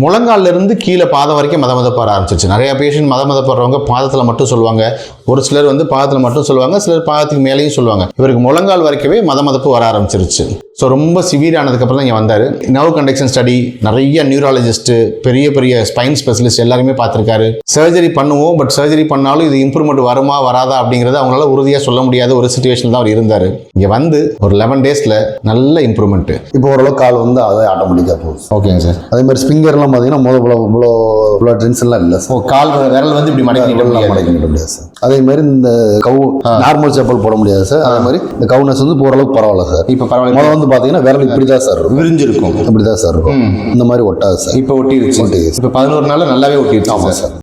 முழங்கால்ல இருந்து கீழே பாதம் வரைக்கும் மத மதப்பட ஆரம்பிச்சிச்சு ஆரம்பிச்சிருச்சு. நிறைய பேஷண்ட் மத மதப்படுறவங்க பாதத்தில் மட்டும் சொல்லுவாங்க. ஒரு சிலர் வந்து பாதத்தில் மட்டும் சொல்லுவாங்க சிலர் பாதத்துக்கு மேலேயும் சொல்லுவாங்க. இவருக்கு முழங்கால் வரைக்கவே மத மதப்பு வர ஆரம்பிச்சிருச்சு. ஸோ ரொம்ப சிவியர் ஆனதுக்கப்புறம் தான் இங்கே வந்தார். நர்வ் கண்டக்ஷன் ஸ்டடி நிறைய நியூராலஜிஸ்ட்டு பெரிய பெரிய ஸ்பைன் ஸ்பெஷலிஸ்ட் எல்லாருமே பார்த்துருக்காரு. சர்ஜரி பண்ணுவோம் பட் சர்ஜரி பண்ணாலும் இது இம்ப்ரூவ்மெண்ட் வருமா வராதா அப்படிங்கிறத அவங்களால உறுதியாக சொல்ல முடியாத ஒரு சுச்சுவேஷன் தான் அவர் இருந்தார். இங்கே வந்து ஒரு லெவன் டேஸில் நல்ல இம்ப்ரூவ்மெண்ட்டு இப்போ ஓரளவு கால் வந்து அதை ஆட்டோமேட்டிக்காக போகுது. ஓகேங்க சார் அதே மாதிரி ஸ்பிங்கர்லாம் பார்த்தீங்கன்னா முதல் இவ்வளோ இவ்வளோ இவ்வளோ டென்ஷன்லாம் இல்லை ஓ கால் விரல் வந்து இப்படி மடக்கி. மடக்கிட முடியாது. சார் அதே மாதிரி இந்த கவு நார்மல் செப்பல் போட முடியாது சார். அதே மாதிரி இந்த கவுனஸ் வந்து ஓரளவுக்கு பரவாயில்ல சார். இப்போ பரவாயில்ல. முதல்ல வந்து பார்த்தீங்கன்னா விரல் இப்படி தான் சார் இருக்கும். விரிஞ்சிருக்கும். இப்படி தான் சார் இருக்கும். இந்த மாதிரி ஒட்டாது சார். இப்போ ஒட்டிருச்சு. இப்போ பதினோரு நாள்ல நல்லாவே ஒட்டிருச்சு ஆமாம் சார்.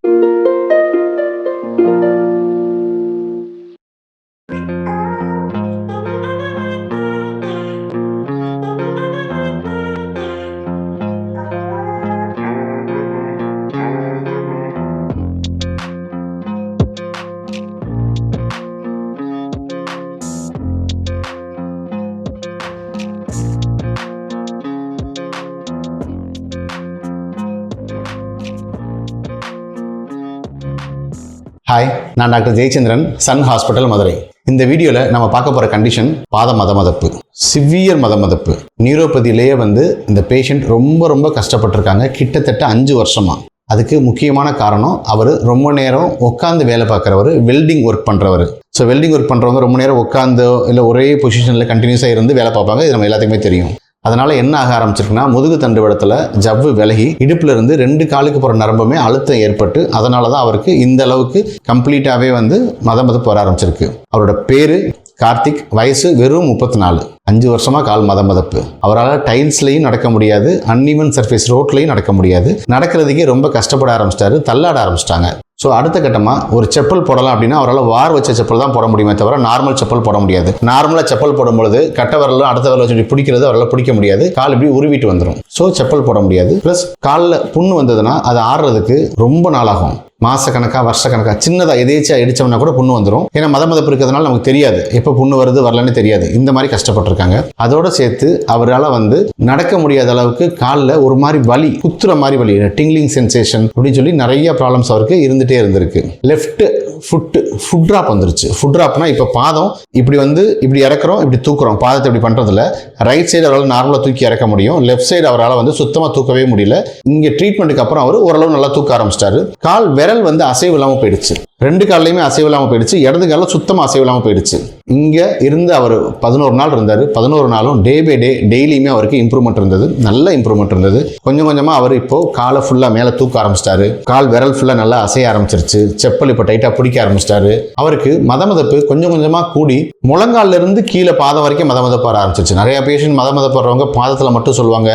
ஹாய் நான் doctor Jayachandran Sun hospital Madurai. இந்த வீடியோவில் நம்ம பார்க்க போகிற கண்டிஷன் பாத மத மதப்பு சிவியர் மத மதப்பு. நியூரோபதியிலேயே வந்து இந்த பேஷண்ட் ரொம்ப ரொம்ப கஷ்டப்பட்டிருக்காங்க கிட்டத்தட்ட அஞ்சு வருஷமாக அதுக்கு முக்கியமான காரணம் அவர் ரொம்ப நேரம் உட்காந்து வேலை பார்க்குறவர் வெல்டிங் ஒர்க் பண்ணுறவர் ஸோ வெல்டிங் ஒர்க் பண்ணுறவங்க ரொம்ப நேரம் உட்காந்து இல்லை ஒரே பொசிஷனில் கண்டினியூஸாக இருந்து வேலை பார்ப்பாங்க இது நம்ம எல்லாத்துக்குமே தெரியும். அதனால என்ன ஆக ஆரம்பிச்சிருக்குன்னா முதுகு தண்டுவடத்தில் ஜவ்வு விலகி இடுப்புல இருந்து ரெண்டு காலுக்கு போகிற நரம்புமே அழுத்தம் ஏற்பட்டு அதனால தான் அவருக்கு இந்த அளவுக்கு கம்ப்ளீட்டாகவே வந்து மத மதப்பு போற ஆரம்பிச்சிருக்கு. அவரோட பேரு கார்த்திக் வயசு வெறும் முப்பத்தி நாலு அஞ்சு வருஷமா கால் மத மதப்பு. அவரால் டைல்ஸ்லையும் நடக்க முடியாது அன்இவன் சர்ஃபேஸ் ரோட்லையும் நடக்க முடியாது. நடக்கிறதுக்கே ரொம்ப கஷ்டப்பட ஆரம்பிச்சிட்டாரு தள்ளாட ஆரம்பிச்சிட்டாங்க. ஸோ அடுத்த கட்டமாக ஒரு செப்பல் போடலாம் அப்படின்னா அவரால் வார் வச்ச செப்பல் தான் போட முடியுமே தவிர நார்மல் செப்பல் போட முடியாது. நார்மலாக செப்பல் போடும்பொழுது கட்ட வரல அடுத்த வரல வச்சு பிடிக்கிறது அவரால் பிடிக்க முடியாது. கால் இப்படி உருவிட்டு வந்துடும் ஸோ செப்பல் போட முடியாது. ப்ளஸ் காலில் புண்ணு வந்ததுன்னா அது ஆடுறதுக்கு ரொம்ப நாளாகும். மாசக்கணக்கா வருஷக்கணக்கா சின்னதாக எதேச்சியா இடிச்சோம்னா கூட புண்ணு வந்துடும் ஏன்னா மத மதப்பு இருக்கிறதுனால நமக்கு தெரியாது. எப்போ புண்ணு வருது வரலன்னு தெரியாது. இந்த மாதிரி கஷ்டப்பட்டிருக்காங்க. அதோட சேர்த்து அவரால் வந்து நடக்க முடியாத அளவுக்கு காலில் ஒரு மாதிரி வலி குத்துற மாதிரி வலி டிங்லிங் சென்சேஷன் அப்படின்னு சொல்லி நிறைய ப்ராப்ளம்ஸ் அவருக்கு இருந்துகிட்டே இருந்திருக்கு. லெஃப்ட் ஃபுட்டு ஃபுட் ட்ராப் வந்துருச்சு. ஃபுட் ட்ராப்னா இப்போ பாதம் இப்படி வந்து இப்படி இறக்குறோம் இப்படி தூக்குறோம். பாதத்தை இப்படி பண்ணுறதுல ரைட் சைடு அவரால் நார்மலாக தூக்கி இறக்க முடியும். லெஃப்ட் சைடு அவரால் வந்து சுத்தமாக தூக்கவே முடியல. இங்கே ட்ரீட்மெண்ட்டுக்கு அப்புறம் அவர் ஓரளவு நல்லா தூக்க ஆரம்பிச்சிட்டாரு. கால் விரல் வந்து அசைவு இல்லாமல் போயிடுச்சு. ரெண்டு கால்லையுமே அசைவு இல்லாமல் போயிடுச்சு. இடது காலில் சுத்தமாக அசைவு இல்லாமல் போயிடுச்சு. இங்கே இருந்து அவர் பதினோரு நாள் இருந்தார். பதினோரு நாளும் டே பை டே டெய்லியுமே அவருக்கு இம்ப்ரூவ்மெண்ட் இருந்தது. நல்ல இம்ப்ரூவ்மெண்ட் இருந்தது. கொஞ்சம் கொஞ்சமாக அவர் இப்போது காலை ஃபுல்லாக மேலே தூக்க ஆரம்பிச்சிட்டாரு. கால் விரல் ஃபுல்லாக நல்லா அசைய ஆரம்பிச்சிருச்சு. செப்பல் இப்போ டைட்டாக பிடிக்க ஆரம்பிச்சிட்டாரு. அவருக்கு மத மதப்பு கொஞ்சம் கொஞ்சமாக கூடி முழங்கால்ல இருந்து கீழே பாதம் வரைக்கும் மத மதப்பு வர ஆரம்பிச்சிருச்சு. நிறைய பேஷண்ட் மத மதப்படுறவங்க பாதத்தில் மட்டும் சொல்லுவாங்க.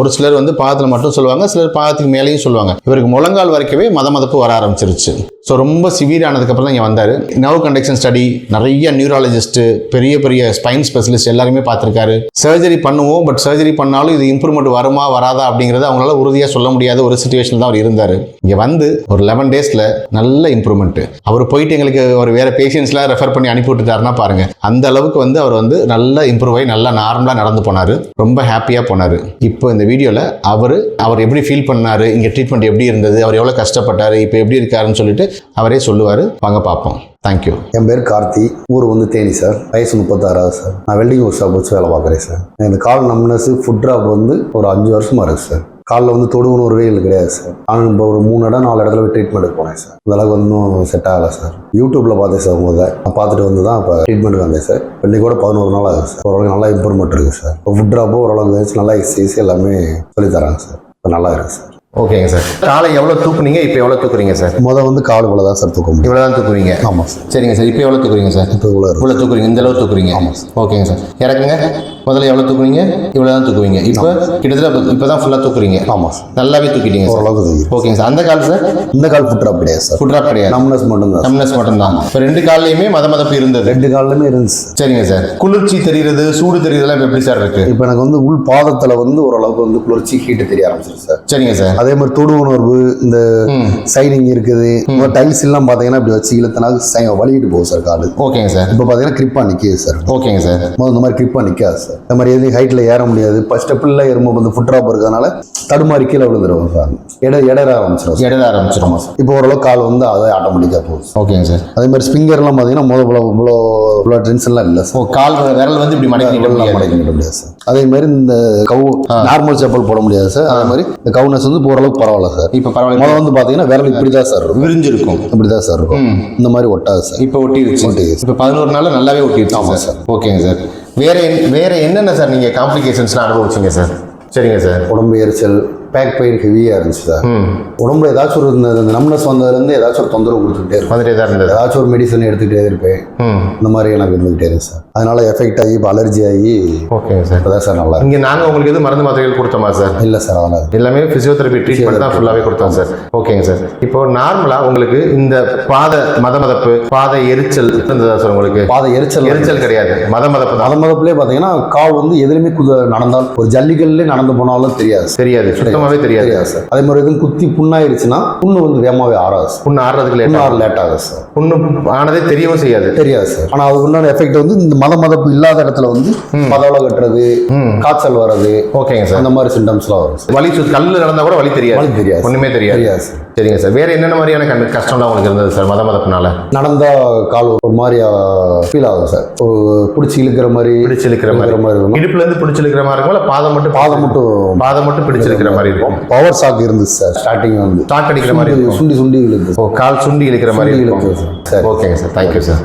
ஒரு சிலர் வந்து பாதத்தில் மட்டும் சொல்லுவாங்க. சிலர் பாதத்துக்கு மேலேயும் சொல்லுவாங்க. இவருக்கு முழங்கால் வரைக்கவே மத மதப்பு வர ஆரம்பிச்சிருச்சு. ஸோ ரொம்ப சிவியர் ஆனதுக்கப்புறம் தான் இங்கே வந்தார். நர்வ் கண்டக்ஷன் ஸ்டடி நிறைய நியூராலஜி நியூராலஜிஸ்ட்டு பெரிய பெரிய ஸ்பைன் ஸ்பெஷலிஸ்ட் எல்லாருமே பார்த்துருக்காரு. சர்ஜரி பண்ணுவோம் பட் சர்ஜரி பண்ணாலும் இது இம்ப்ரூவ்மெண்ட் வருமா வராதா அப்படிங்கிறத அவங்களால உறுதியாக சொல்ல முடியாத ஒரு சுச்சுவேஷன் தான் அவர் இருந்தார். இங்கே வந்து ஒரு லெவன் டேஸில் நல்ல இம்ப்ரூவ்மெண்ட் அவர் போயிட்டு எங்களுக்கு ஒரு வேறு பேஷண்ட்ஸ்லாம் ரெஃபர் பண்ணி அனுப்பி விட்டுட்டாருன்னா பாருங்க. அந்த அளவுக்கு வந்து அவர் வந்து நல்லா இம்ப்ரூவ் ஆகி நல்லா நார்மலாக நடந்து போனார். ரொம்ப ஹாப்பியாக போனார். இப்போ இந்த வீடியோவில் அவர் அவர் எப்படி ஃபீல் பண்ணார் இங்கே ட்ரீட்மெண்ட் எப்படி இருந்தது அவர் எவ்வளோ கஷ்டப்பட்டாரு இப்போ எப்படி இருக்காருன்னு சொல்லிட்டு அவரே சொல்லுவார். வாங்க பார்ப்போம். தேங்க்யூ என் பேர் கார்த்தி. ஊர் வந்து தேனி சார். வயசு முப்பத்தாறாவது சார். நான் வெல்டிங் ஒர்க் ஷாப் வச்சு வேலை பார்க்குறேன் சார். இந்த கால் நம்னஸ் ஃபுட் ட்ராப் வந்து ஒரு அஞ்சு வருஷமா இருக்கு சார். காலில் வந்து தொடுவுன்னு ஒரு வெயில் கிடையாது சார். நான் இப்போ ஒரு மூணு இடம் நாலு இடத்துல போய் ட்ரீட்மெண்ட்டுக்கு போனேன் சார். இந்த அளவுக்கு ஒன்றும் செட் ஆகலை சார். யூடியூப்பில் பார்த்தேன் சார் உங்களை. நான் பார்த்துட்டு வந்து தான் இப்போ ட்ரீட்மெண்ட்டுக்கு வந்தேன் சார். இன்னைக்கு கூட பதினோரு நாள் ஆகுது சார். ஓரளவுக்கு நல்லா இம்ப்ரூவ்மெண்ட் இருக்குது சார். இப்போ ஃபுட் ட்ராப்போ ஓரளவுக்கு நல்லா எக்ஸசைஸ் எல்லாமே சொல்லித் தராங்க சார். இப்போ நல்லா இருக்குது சார். ஓகேங்க சார். காலை எவ்வளோ தூக்குனீங்க இப்போ எவ்வளோ தூக்குறீங்க சார்? முத வந்து கால் இவ்வளோ தான் சார் தூக்க முடியும். இவ்வளோ தான் தூக்குறீங்க ஆமாம் சார் சரிங்க சார் இப்போ எவ்வளோ தூக்குறீங்க சார்? இப்போ இவ்வளோ இவ்வளோ தூக்குறீங்க இந்த அளவு தூக்குறீங்க? ஓகேங்க சார். இறக்குங்க. முதல்ல எவ்வளோ தூக்குறீங்க இவ்வளோ தான் தூக்குவீங்க. இப்போ கிட்டத்தட்ட இப்போ தான் ஃபுல்லாக தூக்குறீங்க. ஆமாம் சார் நல்லாவே தூக்கிட்டீங்க ஓரளவுக்கு தூக்கி ஓகேங்க சார். அந்த கால் சார்? இந்த கால் ஃபுட் ட்ராப் கிடையாது சார். ஃபுட் ட்ராப் கிடையாது. நம்னஸ் மட்டும்தான். நம்னஸ் மட்டும்தான். இப்போ ரெண்டு கால்லையுமே மத மதப்பு இருந்தது. ரெண்டு கால்லுமே இருந்துச்சு சரிங்க சார். குளிர்ச்சி தெரியுறது சூடு தெரியுறதுலாம் இப்போ எப்படி சார் இருக்கு? இப்போ எனக்கு வந்து உள் பாதத்தில் வந்து ஓரளவுக்கு வந்து குளிர்ச்சி ஹீட்டு தெரிய ஆரம்பிச்சிருக்கு சார். சரிங்க சார். அதே மாதிரி தொடு உணர்வு இந்த சைனிங் இருக்குது. டைல்ஸ் எல்லாம் பார்த்தீங்கன்னா இப்படி வச்சு இழுத்தனா வலிக்கிட்டு போகும் சார் காலு. ஓகேங்க சார். இப்போ பார்த்தீங்கன்னா கிரிப்பா நிற்கிது சார். ஓகேங்க சார். முதல்ல இந்த மாதிரி கிரிப்பா நிற்காது சார். இந்த மாதிரி எதுவும் ஹைட்டில் ஏற முடியாது. இப்போ ஸ்டெப்பில் ஏறும்போது வந்து ஃபுட் ட்ராப் இருக்கிறதுனால தடுமாறி கீழே விழுந்துருவோம் சார். இட இடற ஆரம்பிச்சிடும் இடத ஆரம்பிச்சிடும் இப்போ ஓரளவு கால் வந்து அதை ஆட்டோமேட்டிக்காக போகுது சார். ஓகேங்க சார். அதே மாதிரி ஸ்பிங்கர்லாம் பார்த்தீங்கன்னா முதல் இவ்வளோ இவ்வளோ இவ்வளோ டென்ஷன்லாம் இல்லை சார். கால் விரல் வந்து இப்படி மடக்கி நீட்ட முடியாது. மடக்கி முடியாது சார். அதே மாதிரி இந்த கவு நார்மல் செப்பல் போட முடியாது சார். அதே மாதிரி இந்த கவுனஸ் வந்து ஓரளவுக்கு பரவாயில்ல சார். இப்போ பரவாயில்ல. முதல்ல வந்து பார்த்தீங்கன்னா விரல் இப்படி தான் சார் இருக்கும். விரிஞ்சிருக்கும். இப்படி தான் சார் இருக்கும். இந்த மாதிரி ஒட்டாது சார். இப்போ ஒட்டிருச்சு. ஒட்டிருச்சு. இப்போ பதினோரு நாள்ல நல்லாவே ஒட்டிருச்சு ஆமாம் சார். ஓகேங்க சார். வேற வேற என்னென்ன சார் நீங்க காம்ப்ளிகேஷன்ஸ்லாம் அனுபவிச்சீங்க சார்? சரிங்க சார். உடம்பு எரிச்சல் பேக் பெயின் ஹெவியாக இருந்துச்சு சார். உடம்புல ஏதாச்சும் ஒரு இந்த நம்னஸ் வந்ததுலேருந்து ஏதாச்சும் ஒரு தொந்தரவு கொடுத்துக்கிட்டே வந்துட்டே தான் இருந்தது. ஏதாச்சும் ஒரு மெடிசன் எடுத்துக்கிட்டே இருப்பேன். இந்த மாதிரி எனக்கு இருந்துகிட்டே இருக்கு சார். அதனால எஃபெக்ட் ஆகி இப்போ அலர்ஜி ஆகி ஓகேங்க சார் இப்போதான் சார் நல்லா இங்க நாங்க உங்களுக்கு எது மருந்து மாத்திரைகள் கொடுத்தோமா சார் இல்லை சார் அதெல்லாம் எல்லாமே பிசியோதெரபி ட்ரீட்மெண்ட் தான் ஃபுல்லாகவே கொடுத்தோம் சார் ஓகேங்க சார் இப்போ நார்மலாக உங்களுக்கு இந்த பாத மத மதப்பு பாத எரிச்சல் இருந்ததா சார் உங்களுக்கு? பாதை எரிச்சல் எரிச்சல் கிடையாது. மத மதப்பு மத மதப்புலேயே பார்த்தீங்கன்னா கால் வந்து எதுலையுமே நடந்தால் ஒரு ஜல்லிக்கல்லே நடந்து போனாலும் தெரியாது. தெரியாது. சுத்தமாகவே தெரியாது. தெரியாது சார் அதே மாதிரி எதுவும் குத்தி புண்ணாயிருச்சுன்னா புண்ணு வந்து வேகமாகவே ஆறாது சார் புண்ணு ஆடுறதுக்கு லேட் ஆறு லேட் ஆகுது சார் புண்ணு ஆனதே தெரியவும் செய்யாது. தெரியாது சார் ஆனால் அதுக்கு உண்டான எஃபெக்ட் வந்து இந்த மத மதப்பு இல்லாத இடத்துல வந்து பதவளை கட்டுறது காய்ச்சல் வர்றது ஓகேங்க சார் அந்த மாதிரி சிம்டம்ஸ்லாம் வரும் சார் வலி சு கல்லு நடந்தா கூட வலி தெரியாது. வலி தெரியாது. ஒண்ணுமே தெரியாது. தெரியாது சார் சரிங்க சார். வேற என்னென்ன மாதிரியான கண் கஷ்டம்லாம் உங்களுக்கு இருந்தது சார் மத மதப்புனால? நடந்தா கால் ஒரு மாதிரி ஃபீல் ஆகும் சார். ஒரு பிடிச்சி இழுக்கிற மாதிரி பிடிச்சு இழுக்கிற மாதிரி. மாதிரி இருக்கும். இடுப்புல இருந்து பிடிச்சு இழுக்கிற மாதிரி இருக்கும்? இல்ல பாதம் மட்டும் பாதம் மட்டும் பாதம் மட்டும் பிடிச்சு இழுக்கிற மாதிரி இருக்கும். பவர் ஷாக் இருந்துச்சு சார் ஸ்டார்டிங் வந்து. ஷாக் அடிக்கிற மாதிரி சுண்டி சுண்டி இழுக்கு கால் சுண்டி இழுக்கிற மாதிரி சார். சரி. ஓகேங்க சார். Thank you sir